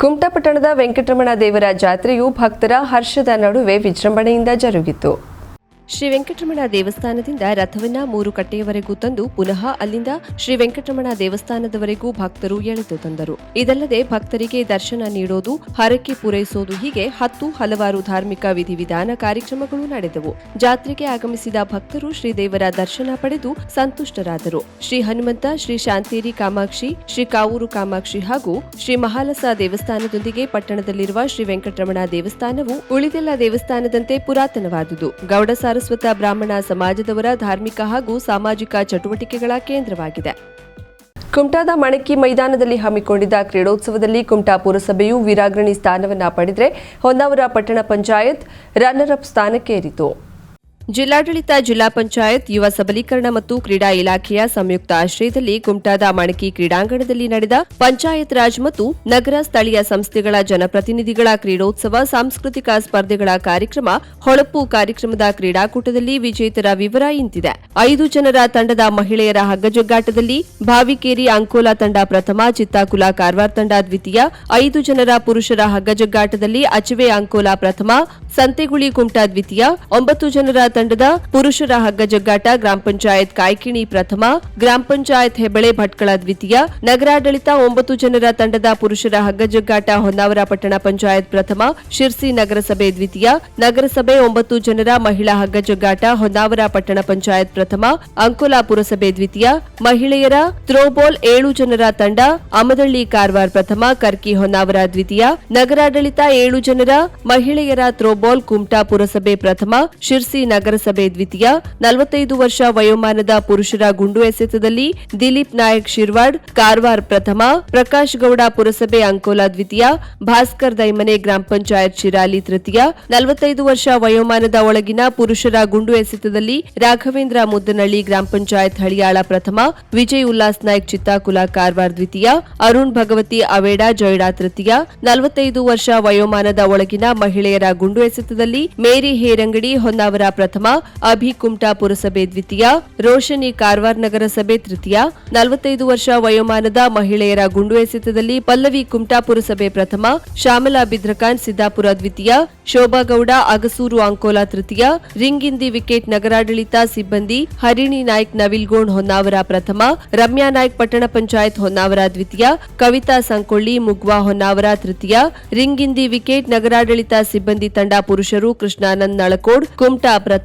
ಕುಮಟಪಟ್ಟಣದ ವೆಂಕಟರಮಣ ದೇವರ ಜಾತ್ರೆಯು ಭಕ್ತರ ಹರ್ಷದ ನಡುವೆ ವಿಜೃಂಭಣೆಯಿಂದ ಜರುಗಿತು. ಶ್ರೀ ವೆಂಕಟರಮಣ ದೇವಸ್ಥಾನದಿಂದ ರಥವನ್ನ ಮೂರು ಕಟ್ಟೆಯವರೆಗೂ ತಂದು ಪುನಃ ಅಲ್ಲಿಂದ ಶ್ರೀ ವೆಂಕಟರಮಣ ದೇವಸ್ಥಾನದವರೆಗೂ ಭಕ್ತರು ಎಳೆದು ತಂದರು. ಇದಲ್ಲದೆ ಭಕ್ತರಿಗೆ ದರ್ಶನ ನೀಡೋದು, ಹರಕೆ ಪೂರೈಸೋದು ಹೀಗೆ ಹತ್ತು ಹಲವಾರು ಧಾರ್ಮಿಕ ವಿಧಿವಿಧಾನ ಕಾರ್ಯಕ್ರಮಗಳು ನಡೆದವು. ಜಾತ್ರೆಗೆ ಆಗಮಿಸಿದ ಭಕ್ತರು ಶ್ರೀದೇವರ ದರ್ಶನ ಪಡೆದು ಸಂತುಷ್ಟರಾದರು. ಶ್ರೀ ಹನುಮಂತ, ಶ್ರೀ ಶಾಂತೇರಿ ಕಾಮಾಕ್ಷಿ, ಶ್ರೀ ಕಾವೂರು ಕಾಮಾಕ್ಷಿ ಹಾಗೂ ಶ್ರೀ ಮಹಾಲಸ ದೇವಸ್ಥಾನದೊಂದಿಗೆ ಪಟ್ಟಣದಲ್ಲಿರುವ ಶ್ರೀ ವೆಂಕಟರಮಣ ದೇವಸ್ಥಾನವು ಉಳಿದೆಲ್ಲ ದೇವಸ್ಥಾನದಂತೆ ಪುರಾತನವಾದುದು. ಗೌಡ ಸಾರಸ್ವತ ಬ್ರಾಹ್ಮಣ ಸಮಾಜದವರ ಧಾರ್ಮಿಕ ಹಾಗೂ ಸಾಮಾಜಿಕ ಚಟುವಟಿಕೆಗಳ ಕೇಂದ್ರವಾಗಿದೆ. ಕುಮಟಾದ ಮಣಕಿ ಮೈದಾನದಲ್ಲಿ ಹಮ್ಮಿಕೊಂಡಿದ್ದ ಕ್ರೀಡೋತ್ಸವದಲ್ಲಿ ಕುಮಟಾ ಪುರಸಭೆಯು ವೀರಾಗ್ರಣಿ ಸ್ಥಾನವನ್ನ ಪಡೆದರೆ ಹೊನ್ನಾವರ ಪಟ್ಟಣ ಪಂಚಾಯತ್ ರನ್ನರ್ ಅಪ್ ಸ್ಥಾನಕ್ಕೇರಿತು. ಜಿಲ್ಲಾಡಳಿತ, ಜಿಲ್ಲಾ ಪಂಚಾಯತ್, ಯುವ ಸಬಲೀಕರಣ ಮತ್ತು ಕ್ರೀಡಾ ಇಲಾಖೆಯ ಸಂಯುಕ್ತ ಆಶ್ರಯದಲ್ಲಿ ಕುಮಟಾದ ಮಣಕಿ ಕ್ರೀಡಾಂಗಣದಲ್ಲಿ ನಡೆದ ಪಂಚಾಯತ್ ರಾಜ್ ಮತ್ತು ನಗರ ಸ್ಥಳೀಯ ಸಂಸ್ಥೆಗಳ ಜನಪ್ರತಿನಿಧಿಗಳ ಕ್ರೀಡೋತ್ಸವ, ಸಾಂಸ್ಕೃತಿಕ ಸ್ಪರ್ಧೆಗಳ ಕಾರ್ಯಕ್ರಮ, ಹೊಳಪು ಕಾರ್ಯಕ್ರಮದ ಕ್ರೀಡಾಕೂಟದಲ್ಲಿ ವಿಜೇತರ ವಿವರ ಇಂತಿದೆ. ಐದು ಜನರ ತಂಡದ ಮಹಿಳೆಯರ ಹಗ್ಗಜಗ್ಗಾಟದಲ್ಲಿ ಭಾವಿಕೇರಿ ಅಂಕೋಲಾ ತಂಡ ಪ್ರಥಮ, ಚಿತ್ತಾಕುಲ ಕಾರವಾರ ತಂಡ ದ್ವಿತೀಯ, ಐದು ಜನರ ಪುರುಷರ ಹಗ್ಗಜಗ್ಗಾಟದಲ್ಲಿ ಅಚವೆ ಅಂಕೋಲಾ ಪ್ರಥಮ, ಸಂತೆಗುಳಿ ಕುಮಟಾ ದ್ವಿತೀಯ, ಒಂಬತ್ತು ಜನರ ತಂಡದ ಪುರುಷರ ಹಗ್ಗಜಗ್ಗಾಟ ಗ್ರಾಮ ಪಂಚಾಯತ್ ಕಾಯ್ಕಿಣಿ ಪ್ರಥಮ, ಗ್ರಾಮ ಪಂಚಾಯತ್ ಹೆಬಳೆ ಭಟ್ಕಳ ದ್ವಿತೀಯ, ನಗರಾಡಳಿತ ಒಂಬತ್ತು ಜನರ ತಂಡದ ಪುರುಷರ ಹಗ್ಗಜಗ್ಗಾಟ ಹೊನ್ನಾವರ ಪಟ್ಟಣ ಪಂಚಾಯತ್ ಪ್ರಥಮ, ಶಿರ್ಸಿ ನಗರಸಭೆ ದ್ವಿತೀಯ, ನಗರಸಭೆ ಒಂಬತ್ತು ಜನರ ಮಹಿಳಾ ಹಗ್ಗಜಗ್ಗಾಟ ಹೊನ್ನಾವರ ಪಟ್ಟಣ ಪಂಚಾಯತ್ ಪ್ರಥಮ, ಅಂಕೋಲಾ ಪುರಸಭೆ ದ್ವಿತೀಯ, ಮಹಿಳೆಯರ ಥ್ರೋಬಾಲ್ ಏಳು ಜನರ ತಂಡ, ಅಮದಳ್ಳಿ ಕಾರವಾರ ಪ್ರಥಮ, ಕರ್ಕಿ ಹೊನ್ನಾವರ ದ್ವಿತೀಯ, ನಗರಾಡಳಿತ ಏಳು ಜನರ ಮಹಿಳೆಯರ ಥ್ರೋಬಾಲ್ ಕುಮಟಾ ಪುರಸಭೆ ಪ್ರಥಮ, ಶಿರ್ಸಿ ನಗರಸಭೆ ದ್ವಿತೀಯ, ನಲವತ್ತೈದು ವರ್ಷ ವಯೋಮಾನದ ಪುರುಷರ ಗುಂಡು ಎಸೆತದಲ್ಲಿ ದಿಲೀಪ್ ನಾಯಕ್ ಶಿರ್ವಾಡ್, ಕಾರ್ವಾರ್ ಪ್ರಥಮ, ಪ್ರಕಾಶ್ ಗೌಡ ಪುರಸಭೆ ಅಂಕೋಲಾ ದ್ವಿತೀಯ, ಭಾಸ್ಕರ್ ದೈಮನೆ ಗ್ರಾಮ ಪಂಚಾಯತ್ ಶಿರಾಲಿ ತೃತೀಯ, ನಲವತ್ತೈದು ವರ್ಷ ವಯೋಮಾನದ ಒಳಗಿನ ಪುರುಷರ ಗುಂಡು ಎಸೆತದಲ್ಲಿ ರಾಘವೇಂದ್ರ ಮುದ್ದನಳ್ಳಿ ಗ್ರಾಮ ಪಂಚಾಯತ್ ಹಳಿಯಾಳ ಪ್ರಥಮ, ವಿಜಯ್ ಉಲ್ಲಾಸ್ ನಾಯಕ್ ಚಿತ್ತಾಕುಲ ಕಾರವಾರ ದ್ವಿತೀಯ, ಅರುಣ್ ಭಗವತಿ ಅವೇಡ ಜೊಯ್ಡಾ ತೃತೀಯ, ನಲವತ್ತೈದು ವರ್ಷ ವಯೋಮಾನದ ಒಳಗಿನ ಮಹಿಳೆಯರ ಗುಂಡು ಎಸೆತದಲ್ಲಿ ಮೇರಿ ಹೇರಂಗಡಿ ಹೊನ್ನಾವರ ಪ್ರಥಮ. ಅಭಿ ಕುಮಟಾ ಪುರಸಭೆ ದ್ವಿತೀಯ, ರೋಷನಿ ಕಾರವಾರ ನಗರಸಭೆ ತೃತೀಯ. ನಲವತ್ತೈದು ವರ್ಷ ವಯೋಮಾನದ ಮಹಿಳೆಯರ ಗುಂಡು ಎಸೆತದಲ್ಲಿ ಪಲ್ಲವಿ ಕುಮಟಾ ಪುರಸಭೆ ಪ್ರಥಮ ಶ್ಯಾಮಲಾ ಬಿದ್ರಕಾನ್ ಸಿದ್ದಾಪುರ ದ್ವಿತೀಯ, ಶೋಭಾಗೌಡ ಅಗಸೂರು ಅಂಕೋಲಾ ತೃತೀಯ ರಿಂಗ್ ಇನ್ ವಿಕೆಟ್ ನಗರಾಡಳಿತ ಸಿಬ್ಬಂದಿ ಹರಿಣಿ ನಾಯ್ಕ್ ನವಿಲ್ಗೋಣ್ ಹೊನ್ನಾವರ ಪ್ರಥಮ, ರಮ್ಯಾ ನಾಯ್ಕ್ ಪಟ್ಟಣ ಪಂಚಾಯತ್ ಹೊನ್ನಾವರ ದ್ವಿತೀಯ, ಕವಿತಾ ಸಂಕೊಳ್ಳಿ ಮುಗ್ವಾ ಹೊನ್ನಾವರ ತೃತೀಯ, ರಿಂಗಿಂದಿ ವಿಕೆಟ್ ನಗರಾಡಳಿತ ಸಿಬ್ಬಂದಿ ತಂಡ ಪುರುಷರು ಕೃಷ್ಣಾನಂದ್ ನಳಕೋಡ್ ಕುಮಟಾ ಪ್ರಥಮ.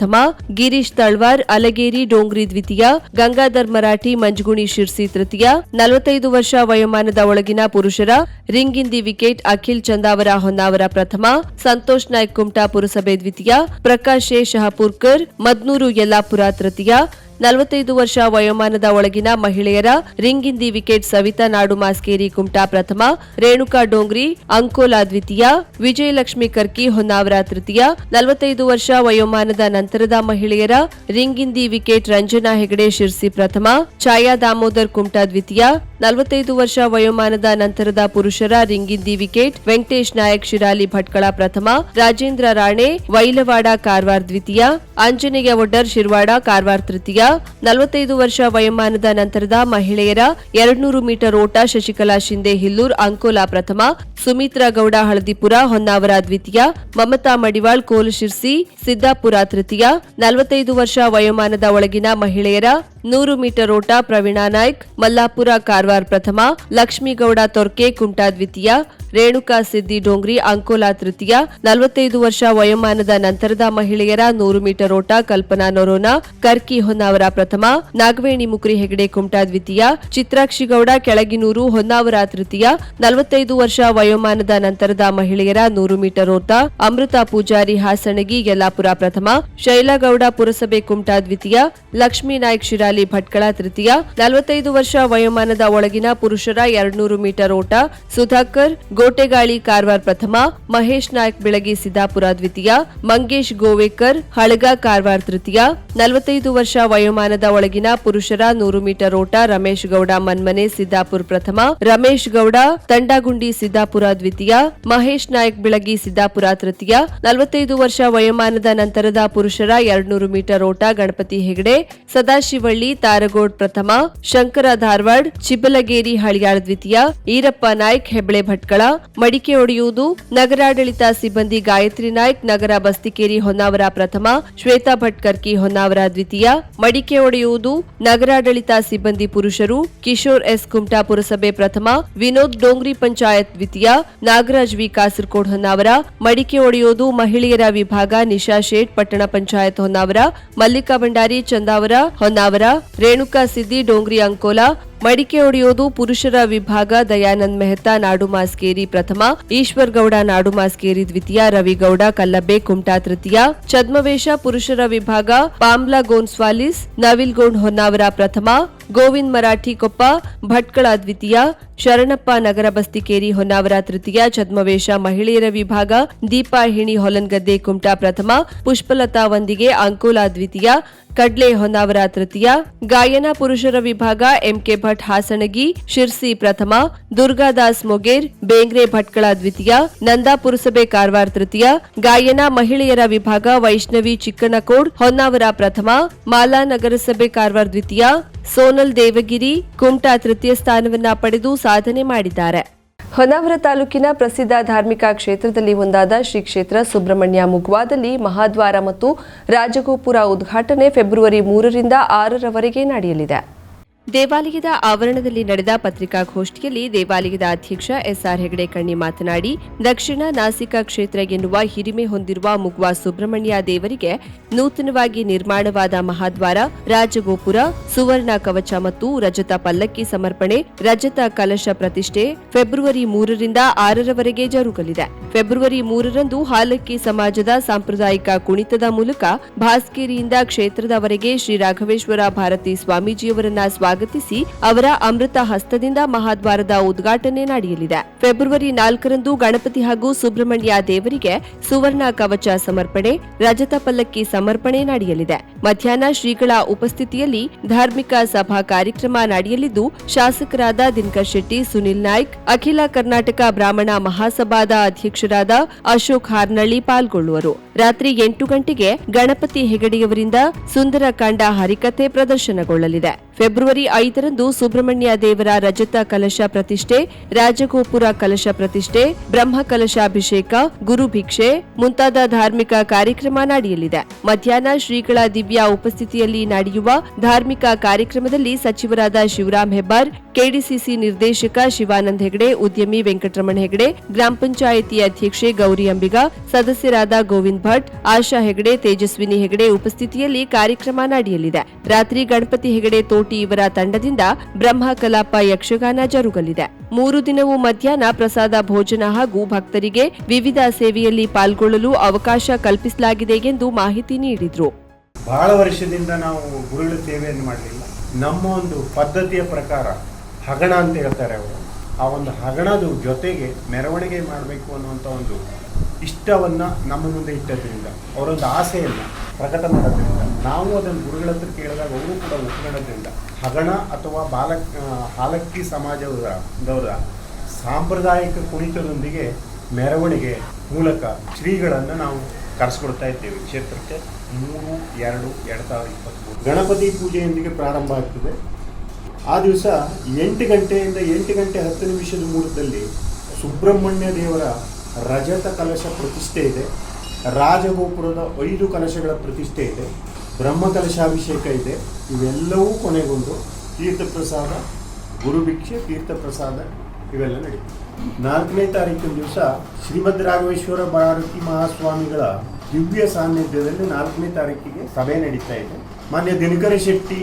ಗಿರೀಶ್ ತಳ್ವಾರ್, ಅಲಗೇರಿ, ಡೋಂಗ್ರಿ ದ್ವಿತೀಯ, ಗಂಗಾಧರ್ ಮರಾಠಿ, ಮಂಜುಗುಣಿ ಶಿರ್ಸಿ ತೃತೀಯ, ನಲವತ್ತೈದು ವರ್ಷ ವಯೋಮಾನದ ಒಳಗಿನ ಪುರುಷರ ring in wicket, Akhil Chandavar Honnavar ಪ್ರಥಮ, ಸಂತೋಷ್ ನಾಯ್ಕ್ ಕುಮಟಾ ಪುರಸಭೆ ದ್ವಿತೀಯ, ಪ್ರಕಾಶ್ ಎ. ಶಹಪುರ್ಕರ್, ಮದ್ನೂರು ಯಲ್ಲಾಪುರ ತೃತೀಯ ನಲವತ್ತೈದು ವರ್ಷ ವಯೋಮಾನದ ಒಳಗಿನ ಮಹಿಳೆಯರ ರಿಂಗ್ ಇನ್ ವಿಕೆಟ್ ಸವಿತಾ ನಾಡು ಮಾಸ್ಕೇರಿ ಕುಮಟಾ ಪ್ರಥಮ, ರೇಣುಕಾ ಡೋಂಗ್ರಿ, ಅಂಕೋಲಾ ದ್ವಿತೀಯ, ವಿಜಯಲಕ್ಷ್ಮಿ ಕರ್ಕಿ ಹೊನ್ನಾವರ ತೃತೀಯ, ನಲವತ್ತೈದು ವರ್ಷ ವಯೋಮಾನದ ನಂತರದ ಮಹಿಳೆಯರ ring in wicket Ranjana Hegde Sirsi ಪ್ರಥಮ, ಛಾಯಾ ದಾಮೋದರ್ ಕುಮಟಾ ದ್ವಿತೀಯ, ನಲವತ್ತೈದು ವರ್ಷ ವಯೋಮಾನದ ನಂತರದ ಪುರುಷರ ರಿಂಗಿಂದಿ ವಿಕೆಟ್ ವೆಂಕಟೇಶ್ ನಾಯಕ್ ಶಿರಾಲಿ ಭಟ್ಕಳ ಪ್ರಥಮ, ರಾಜೇಂದ್ರ ರಾಣೆ, ವೈಲವಾಡ ಕಾರವಾರ ದ್ವಿತೀಯ, ಆಂಜನೇಯ ಒಡ್ಡರ್ ಶಿರ್ವಾಡ ಕಾರವಾರ ತೃತೀಯ ನಲವತ್ತೈದು ವರ್ಷ ವಯೋಮಾನದ ನಂತರದ ಮಹಿಳೆಯರ ಎರಡ್ನೂರು ಮೀಟರ್ ಓಟ ಶಶಿಕಲಾ ಶಿಂದೆ ಹಿಲ್ಲೂರ್ ಅಂಕೋಲಾ ಪ್ರಥಮ, ಸುಮಿತ್ರಾ ಗೌಡ ಹಳದಿಪುರ ಹೊನ್ನಾವರ ದ್ವಿತೀಯ, ಮಮತಾ ಮಡಿವಾಳ್ ಕೋಲಶಿರ್ಸಿ ಸಿದ್ದಾಪುರ ತೃತೀಯ. ನಲವತ್ತೈದು ವರ್ಷ ವಯೋಮಾನದ ಒಳಗಿನ ಮಹಿಳೆಯರ ನೂರು ಮೀಟರ್ ಓಟ ಪ್ರವೀಣಾ ನಾಯ್ಕ್, ಮಲ್ಲಾಪುರ ಕಾರವಾರ ಪ್ರಥಮ, ಲಕ್ಷ್ಮೀಗೌಡ ತೊರ್ಕೆ ಕುಂಟಾ ದ್ವಿತೀಯ, ರೇಣುಕಾ ಸಿದ್ದಿ ಡೋಂಗ್ರಿ ಅಂಕೋಲಾ ತೃತೀಯ, ನಲವತ್ತೈದು ವರ್ಷ ವಯೋಮಾನದ ನಂತರದ ಮಹಿಳೆಯರ ನೂರು ಮೀಟರ್ ಓಟ ಕಲ್ಪನಾ ನೊರೋನಾ, ಕರ್ಕಿ ಹೊನ್ನಾವರ ಪ್ರಥಮ, ನಾಗವೇಣಿ ಮುಕ್ರಿ ಹೆಗಡೆ ಕುಮಟಾ ದ್ವಿತೀಯ ಚಿತ್ರಾಕ್ಷಿಗೌಡ ಕೆಳಗಿನೂರು ಹೊನ್ನಾವರ ತೃತೀಯ, ನಲವತ್ತೈದು ವರ್ಷ ವಯೋಮಾನದ ನಂತರದ ಮಹಿಳೆಯರ ನೂರು ಮೀಟರ್ ಓಟ ಅಮೃತ ಪೂಜಾರಿ ಹಾಸಣಗಿ ಯಲ್ಲಾಪುರ ಪ್ರಥಮ, ಶೈಲಾಗೌಡ ಪುರಸಭೆ ಕುಮಟಾ ದ್ವಿತೀಯ, ಲಕ್ಷ್ಮೀ ನಾಯ್ಕ್ ಶಿರಾಲಿ ಭಟ್ಕಳ ತೃತೀಯ, ನಲವತ್ತೈದು ವರ್ಷ ವಯೋಮಾನದ ಒಳಗಿನ ಪುರುಷರ ಎರಡ್ನೂರು ಮೀಟರ್ ಓಟ, ಸುಧಾಕರ್, ಗೋಟೆಗಾಳಿ ಕಾರವಾರ ಪ್ರಥಮ, ಮಹೇಶ್ ನಾಯ್ಕ್ ಬೆಳಗಿ ಸಿದ್ದಾಪುರ ದ್ವಿತೀಯ, ಮಂಗೇಶ್ ಗೋವೇಕರ್, ಹಳಗ ಕಾರವಾರ ತೃತೀಯ, ನಲವತ್ತೈದು ವರ್ಷ ವಯೋಮಾನದ ಒಳಗಿನ ಪುರುಷರ ನೂರು ಮೀಟರ್ ಓಟ ರಮೇಶ್ ಗೌಡ ಮನ್ಮನೆ ಸಿದ್ದಾಪುರ ಪ್ರಥಮ, ರಮೇಶ್ ಗೌಡ ತಂಡಾಗುಂಡಿ ಸಿದ್ದಾಪುರ ದ್ವಿತೀಯ, ಮಹೇಶ್ ನಾಯ್ಕ್ ಬೆಳಗಿ ಸಿದ್ದಾಪುರ ತೃತೀಯ, ನಲವತ್ತೈದು ವರ್ಷ ವಯೋಮಾನದ ನಂತರದ ಪುರುಷರ ಎರಡ್ನೂರು ಮೀಟರ್ ಓಟ ಗಣಪತಿ ಹೆಗಡೆ, ಸದಾಶಿವಳ್ಳಿ ತೀರ್ಥಹಳ್ಳಿ ತಾರಗೋಡ್ ಪ್ರಥಮ, ಶಂಕರ ಧಾರವಾಡ ಚಿಬ್ಬಲಗೇರಿ ಹಳಿಯಾಳ್ ದ್ವಿತೀಯ, ಈರಪ್ಪ ನಾಯ್ಕ ಹೆಬ್ಳೆ ಭಟ್ಕಳ, ಮಡಿಕೆ ಒಡೆಯುವುದು, ನಗರಾಡಳಿತ ಸಿಬ್ಬಂದಿ ಗಾಯತ್ರಿ ನಾಯ್ಕ, ನಗರ ಬಸ್ತಿಕೇರಿ ಹೊನ್ನಾವರ ಪ್ರಥಮ, ಶ್ವೇತಾ ಭಟ್ಕರ್ಕಿ ಹೊನ್ನಾವರ ದ್ವಿತೀಯ, ಮಡಿಕೆ ಒಡೆಯುವುದು, ನಗರಾಡಳಿತ ಸಿಬ್ಬಂದಿ ಪುರುಷರು, ಕಿಶೋರ್ ಎಸ್ ಕುಮಟಾ ಪುರಸಭೆ ಪ್ರಥಮ, ವಿನೋದ್ ಡೋಂಗ್ರಿ ಪಂಚಾಯತ್ ದ್ವಿತೀಯ, ನಾಗರಾಜ್ ವಿ ಕಾಸರಕೋಡ್ ಹೊನ್ನಾವರ, ಮಡಿಕೆ ಒಡೆಯುವುದು ಮಹಿಳೆಯರ ವಿಭಾಗ ನಿಶಾ ಶೇಟ್ ಪಟ್ಟಣ ಪಂಚಾಯತ್ ಹೊನ್ನಾವರ, ಮಲ್ಲಿಕಾ ಭಂಡಾರಿ ಚಂದಾವರ ಹೊನ್ನಾವರ ರೇಣುಕಾ ಸಿದ್ದಿ ಡೋಂಗ್ರಿ ಅಂಕೋಲಾ ಮಡಿಕೆ ಒಡೆಯೋದು ಪುರುಷರ ವಿಭಾಗ, ದಯಾನಂದ್ ಮೆಹ್ತಾ, ನಾಡು ಮಾಸ್ಕೇರಿ ಪ್ರಥಮ ಈಶ್ವರ್ ಗೌಡ ನಾಡು ಮಾಸ್ಕೇರಿ ದ್ವಿತೀಯ, ರವಿಗೌಡ, ಕಲ್ಲಬ್ಬೆ, ಕುಮಟಾ ತೃತೀಯ, ಛದ್ಮವೇಶ, ಪುರುಷರ ವಿಭಾಗ, ಪಾಮ್ಲಾ ಗೋನ್ಸ್ವಾಲಿಸ್, ನವಿಲ್ ಗೋಂಡ್ ಹೊನ್ನಾವರ ಪ್ರಥಮ, ಗೋವಿಂದ್ ಮರಾಠಿ ಕೊಪ್ಪ, ಭಟ್ಕಳ ದ್ವಿತೀಯ, ಶರಣಪ್ಪ ನಗರ ಬಸ್ತಿಕೇರಿ ಹೊನ್ನಾವರ ತೃತೀಯ, ಛದ್ಮವೇಶ, ಮಹಿಳೆಯರ ವಿಭಾಗ, ದೀಪಾ ಹಿಣಿ ಹೊಲನ್ಗದ್ದೆ, ಕುಮಟಾ ಪ್ರಥಮ, ಪುಷ್ಪಲತಾ ವಂದಿಗೆ, ಅಂಕೋಲಾ ದ್ವಿತೀಯ, ಕಡ್ಲೆ ಹೊನ್ನಾವರ ತೃತೀಯ, ಗಾಯನ ಪುರುಷರ ವಿಭಾಗ, ಎಂಕೆ ಭಟ್ ಹಾಸಣಗಿ ಶಿರ್ಸಿ ಪ್ರಥಮ, ದುರ್ಗಾದಾಸ್ ಮೊಗೇರ್, ಬೇಂಗ್ರೆ ಭಟ್ಕಳ ದ್ವಿತೀಯ, ನಂದಾ ಪುರಸಭೆ ಕಾರವಾರ ತೃತೀಯ, ಗಾಯನ ಮಹಿಳೆಯರ ವಿಭಾಗ ವೈಷ್ಣವಿ ಚಿಕ್ಕನಕೋಡ್, ಹೊನ್ನಾವರ ಪ್ರಥಮ, ಮಾಲಾ ನಗರಸಭೆ ಕಾರವಾರ ದ್ವಿತೀಯ, ಸೋನಲ್ ದೇವಗಿರಿ, ಕುಮಟಾ ತೃತೀಯ ಸ್ಥಾನವನ್ನ ಪಡೆದು ಸಾಧನೆ ಮಾಡಿದ್ದಾರೆ. ಹೊನ್ನಾವರ ತಾಲೂಕಿನ ಪ್ರಸಿದ್ಧ ಧಾರ್ಮಿಕ ಕ್ಷೇತ್ರದಲ್ಲಿ ಒಂದಾದ ಶ್ರೀ ಕ್ಷೇತ್ರ ಸುಬ್ರಹ್ಮಣ್ಯ ಮುಗ್ವಾದಲ್ಲಿ ಮಹಾದ್ವಾರ ಮತ್ತು ರಾಜಗೋಪುರ ಉದ್ಘಾಟನೆ ಫೆಬ್ರವರಿ ಮೂರರಿಂದ ಆರರವರೆಗೆ ನಡೆಯಲಿದೆ. ದೇವಾಲಯದ ಆವರಣದಲ್ಲಿ ನಡೆದ ಪತ್ರಿಕಾಗೋಷ್ಠಿಯಲ್ಲಿ ದೇವಾಲಯದ ಅಧ್ಯಕ್ಷ ಎಸ್ಆರ್ ಹೆಗಡೆ ಕಣ್ಣಿ ಮಾತನಾಡಿ, ದಕ್ಷಿಣ ನಾಸಿಕ ಕ್ಷೇತ್ರ ಎನ್ನುವ ಹಿರಿಮೆ ಹೊಂದಿರುವ ಮುಗ್ವಾ ಸುಬ್ರಹ್ಮಣ್ಯ ದೇವರಿಗೆ ನೂತನವಾಗಿ ನಿರ್ಮಾಣವಾದ ಮಹಾದ್ವಾರ, ರಾಜಗೋಪುರ, ಸುವರ್ಣ ಕವಚ ಮತ್ತು ರಜತ ಪಲ್ಲಕ್ಕಿ ಸಮರ್ಪಣೆ, ರಜತ ಕಲಶ ಪ್ರತಿಷ್ಠೆ ಫೆಬ್ರವರಿ ಮೂರರಿಂದ ಆರರವರೆಗೆ ಜರುಗಲಿದೆ. ಫೆಬ್ರವರಿ ಮೂರರಂದು ಹಾಲಕ್ಕಿ ಸಮಾಜದ ಸಾಂಪ್ರದಾಯಿಕ ಕುಣಿತದ ಮೂಲಕ ಭಾಸ್ಕೇರಿಯಿಂದ ಕ್ಷೇತ್ರದವರೆಗೆ ಶ್ರೀ ರಾಘವೇಶ್ವರ ಭಾರತಿ ಸ್ವಾಮೀಜಿಯವರನ್ನ ಸ್ವಾಗತಿಸಿ ಅವರ ಅಮೃತ ಹಸ್ತದಿಂದ ಮಹಾದ್ವಾರದ ಉದ್ಘಾಟನೆ ನಡೆಯಲಿದೆ. ಫೆಬ್ರವರಿ ನಾಲ್ಕರಂದು ಗಣಪತಿ ಹಾಗೂ ಸುಬ್ರಹ್ಮಣ್ಯ ದೇವರಿಗೆ ಸುವರ್ಣ ಕವಚ ಸಮರ್ಪಣೆ, ರಜತ ಪಲ್ಲಕ್ಕಿ ಸಮರ್ಪಣೆ ನಡೆಯಲಿದೆ. ಮಧ್ಯಾಹ್ನ ಶ್ರೀಗಳ ಉಪಸ್ಥಿತಿಯಲ್ಲಿ ಧಾರ್ಮಿಕ ಸಭಾ ಕಾರ್ಯಕ್ರಮ ನಡೆಯಲಿದ್ದು, ಶಾಸಕರಾದ ದಿನಕರ್ ಶೆಟ್ಟಿ, ಸುನಿಲ್ ನಾಯ್ಕ್, ಅಖಿಲ ಕರ್ನಾಟಕ ಬ್ರಾಹ್ಮಣ ಮಹಾಸಭಾದ ಅಧ್ಯಕ್ಷರಾದ ಅಶೋಕ್ ಹಾರ್ನಳ್ಳಿ ಪಾಲ್ಗೊಳ್ಳುವರು. ರಾತ್ರಿ ಎಂಟು ಗಂಟೆಗೆ ಗಣಪತಿ ಹೆಗಡೆಯವರಿಂದ ಸುಂದರಕಾಂಡ ಹರಿಕಥೆ ಪ್ರದರ್ಶನಗೊಳ್ಳಲಿದೆ. ಫೆಬ್ರವರಿ ಐದರಂದು ಸುಬ್ರಹ್ಮಣ್ಯ ದೇವರ ರಜತ ಕಲಶ ಪ್ರತಿಷ್ಠೆ, ರಾಜಗೋಪುರ ಕಲಶ ಪ್ರತಿಷ್ಠೆ, ಬ್ರಹ್ಮ ಕಲಶಾಭಿಷೇಕ ಗುರುಭಿಕ್ಷೆ ಮುಂತಾದ ಧಾರ್ಮಿಕ ಕಾರ್ಯಕ್ರಮ ನಡೆಯಲಿದೆ. ಮಧ್ಯಾಹ್ನ ಶ್ರೀಗಳ ದಿವ್ಯಾ ಉಪಸ್ಥಿತಿಯಲ್ಲಿ ನಡೆಯುವ ಧಾರ್ಮಿಕ ಕಾರ್ಯಕ್ರಮದಲ್ಲಿ ಸಚಿವರಾದ ಶಿವರಾಮ್ ಹೆಬ್ಬಾರ್, ಕೆಡಿಸಿಸಿ ನಿರ್ದೇಶಕ ಶಿವಾನಂದ್ ಹೆಗಡೆ, ಉದ್ಯಮಿ ವೆಂಕಟರಮಣ ಹೆಗಡೆ, ಗ್ರಾಮ ಪಂಚಾಯಿತಿ ಅಧ್ಯಕ್ಷೆ ಗೌರಿ ಅಂಬಿಗ, ಸದಸ್ಯರಾದ ಗೋವಿಂದ್ ಭಟ್, ಆಶಾ ಹೆಗಡೆ, ತೇಜಸ್ವಿನಿ ಹೆಗಡೆ ಉಪಸ್ಥಿತಿಯಲ್ಲಿ ಕಾರ್ಯಕ್ರಮ ನಡೆಯಲಿದೆ. ರಾತ್ರಿ ಗಣಪತಿ ಹೆಗಡೆ ತೋಟಿ ಇವರ ತಂಡದಿಂದ ಬ್ರಹ್ಮ ಕಲಾಪ ಯಕ್ಷಗಾನ ಜರುಗಲಿದೆ. ಮೂರು ದಿನವೂ ಮಧ್ಯಾಹ್ನ ಪ್ರಸಾದ ಭೋಜನ ಹಾಗೂ ಭಕ್ತರಿಗೆ ವಿವಿಧ ಸೇವೆಯಲ್ಲಿ ಪಾಲ್ಗೊಳ್ಳಲು ಅವಕಾಶ ಕಲ್ಪಿಸಲಾಗಿದೆ ಎಂದು ಮಾಹಿತಿ ನೀಡಿದರು. ಬಹಳ ವರ್ಷದಿಂದ ನಾವು ಗುರುಳು ಸೇವೆಯನ್ನು ಮಾಡಲಿಲ್ಲ. ನಮ್ಮ ಒಂದು ಪದ್ಧತಿಯ ಪ್ರಕಾರ ಹಗಣ ಅಂತ ಹೇಳ್ತಾರೆ ಅವರು. ಆ ಒಂದು ಹಗಣದ ಜೊತೆಗೆ ಮೆರವಣಿಗೆ ಮಾಡಬೇಕು ಅನ್ನುವಂಥ ಒಂದು ಇಷ್ಟವನ್ನು ನಮ್ಮ ಮುಂದೆ ಇಟ್ಟದ್ರಿಂದ, ಅವರೊಂದು ಆಸೆಯನ್ನು ಪ್ರಕಟ ಮಾಡೋದ್ರಿಂದ, ನಾವು ಅದನ್ನು ಗುರುಗಳ ಹತ್ರ ಕೇಳಿದಾಗ ಅವರು ಕೂಡ ಒಪ್ಕೊಳ್ಳೋದ್ರಿಂದ ಹಗಣ ಅಥವಾ ಬಾಲ ಹಾಲಕ್ಕಿ ಸಮಾಜದವರ, ದವರ ಸಾಂಪ್ರದಾಯಿಕ ಕುಣಿತದೊಂದಿಗೆ ಮೆರವಣಿಗೆ ಮೂಲಕ ಶ್ರೀಗಳನ್ನು ನಾವು ಕರೆಸ್ಕೊಡ್ತಾ ಇದ್ದೇವೆ. ಕ್ಷೇತ್ರಕ್ಕೆ ಮೂರು, ಎರಡು ಎರಡು ಸಾವಿರದ ಇಪ್ಪತ್ತ್ಮೂರು ಗಣಪತಿ ಪೂಜೆಯೊಂದಿಗೆ ಪ್ರಾರಂಭ ಆಗ್ತದೆ. ಆ ದಿವಸ ಎಂಟು ಗಂಟೆಯಿಂದ ಎಂಟು ಗಂಟೆ ಹತ್ತು ನಿಮಿಷದ ಮೂಲದಲ್ಲಿ ಸುಬ್ರಹ್ಮಣ್ಯ ದೇವರ ರಜತ ಕಲಶ ಪ್ರತಿಷ್ಠೆ ಇದೆ. ರಾಜಗೋಪುರದ ಐದು ಕಲಶಗಳ ಪ್ರತಿಷ್ಠೆ ಇದೆ. ಬ್ರಹ್ಮ ಕಲಶಾಭಿಷೇಕ ಇದೆ. ಇವೆಲ್ಲವೂ ಕೊನೆಗೊಂಡು ತೀರ್ಥಪ್ರಸಾದ ಗುರುಭಿಕ್ಷೆ ತೀರ್ಥಪ್ರಸಾದ ಇವೆಲ್ಲ ನಡೆಯುತ್ತೆ ನಾಲ್ಕನೇ ತಾರೀಕಿನ ದಿವಸ ಶ್ರೀಮದ್ ರಾಘವೇಶ್ವರ ಭಾರತಿ ಮಹಾಸ್ವಾಮಿಗಳ ದಿವ್ಯ ಸಾನ್ನಿಧ್ಯದಲ್ಲಿ ನಾಲ್ಕನೇ ತಾರೀಕಿಗೆ ಸಭೆ ನಡೀತಾ ಇದೆ. ಮಾನ್ಯ ದಿನಕರ ಶೆಟ್ಟಿ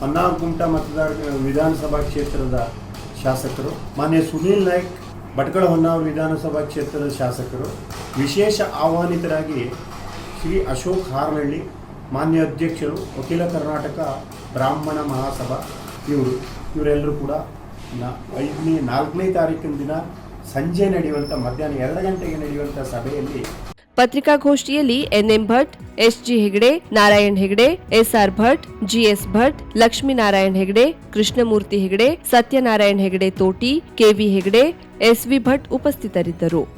ಹೊನ್ನಾಗುಂಟ ಮತದಾರ ವಿಧಾನಸಭಾ ಕ್ಷೇತ್ರದ ಶಾಸಕರು, ಮಾನ್ಯ ಸುನೀಲ್ ನಾಯ್ಕ್ ಭಟ್ಕಳ ಹೊನ್ನಾವರ ವಿಧಾನಸಭಾ ಕ್ಷೇತ್ರದ ಶಾಸಕರು, ವಿಶೇಷ ಆಹ್ವಾನಿತರಾಗಿ ಶ್ರೀ ಅಶೋಕ್ ಹಾರನಹಳ್ಳಿ, ಮಾನ್ಯ ಅಧ್ಯಕ್ಷರು, ವಕೀಲ ಕರ್ನಾಟಕ ಬ್ರಾಹ್ಮಣ ಮಹಾಸಭಾ, ಇವರು, ಇವರೆಲ್ಲರೂ ಕೂಡ ನಾ ಐದನೇ, ನಾಲ್ಕನೇ ತಾರೀಕಿನ ದಿನ ಸಂಜೆ ನಡೆಯುವಂಥ ಮಧ್ಯಾಹ್ನ ಎರಡು ಗಂಟೆಗೆ ನಡೆಯುವಂಥ ಸಭೆಯಲ್ಲಿ ಪತ್ರಿಕಾಗೋಷ್ಠಿಯಲ್ಲಿ N M Bhat, S G Hegde, Narayan Hegde, S R Bhat, G S Bhat, Lakshminarayan Hegde, Krishnamurthy Hegde, Satyanarayan Hegde Thoti, K V Hegde, S V Bhat ಉಪಸ್ಥಿತರಿದ್ದರು.